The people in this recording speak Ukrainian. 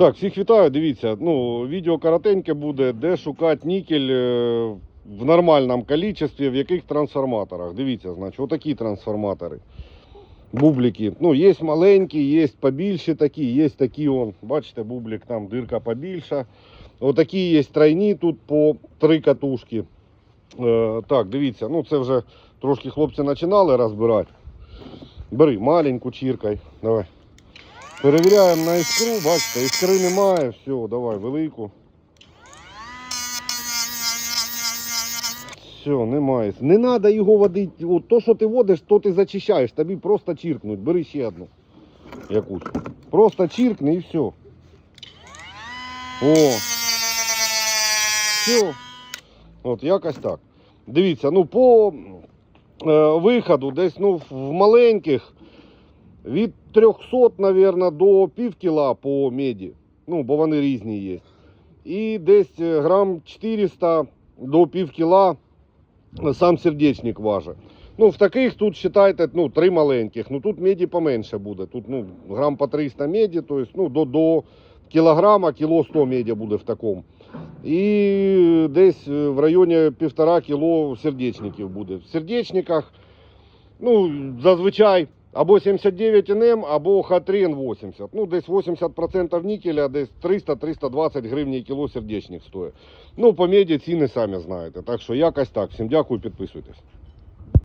Так, всіх вітаю. Дивіться, ну, відео коротеньке буде, де шукати нікель е, в нормальному кількості, в яких трансформаторах. Дивіться, значить, отакі трансформатори. Бублики. Ну, є маленькі, є побільші такі, є такі, он, бачите, бублик, там дирка побільша. Отакі є тройні, тут по три катушки. Е, так, дивіться, ну це вже трошки хлопці починали розбирати. Бери маленьку чіркай. Давай. Перевіряємо на іскру, бачите, іскри немає, все, давай, велику. Все, немає. Не треба його водити. От то, що ти водиш, то ти зачищаєш. Тобі просто чіркнуть. Бери ще одну. Якусь. Просто чіркни і все. О. Все. От якось так. Дивіться, ну по е, виходу десь ну, в маленьких від 300, мабуть, до пів кіла по меді. Ну, бо вони різні є. І десь е, грам 400 до пів кіла сам сердечник важить. Ну, в таких тут вважайте, ну, три маленьких. Ну тут меді поменше буде. Тут ну, грам по 300 меді, то есть, ну, до, до кілограма, кіло 100 меді буде в такому. І десь е, в районі півтора кіло сердечників буде. В сердечниках, ну, зазвичай або 79 НМ, або Х3Н80. Ну, десь 80% нікеля, десь 300-320 гривень кіло сердечник стоїть. Ну, по меді ціни самі знаєте. Так що якось так. Всім дякую, підписуйтесь.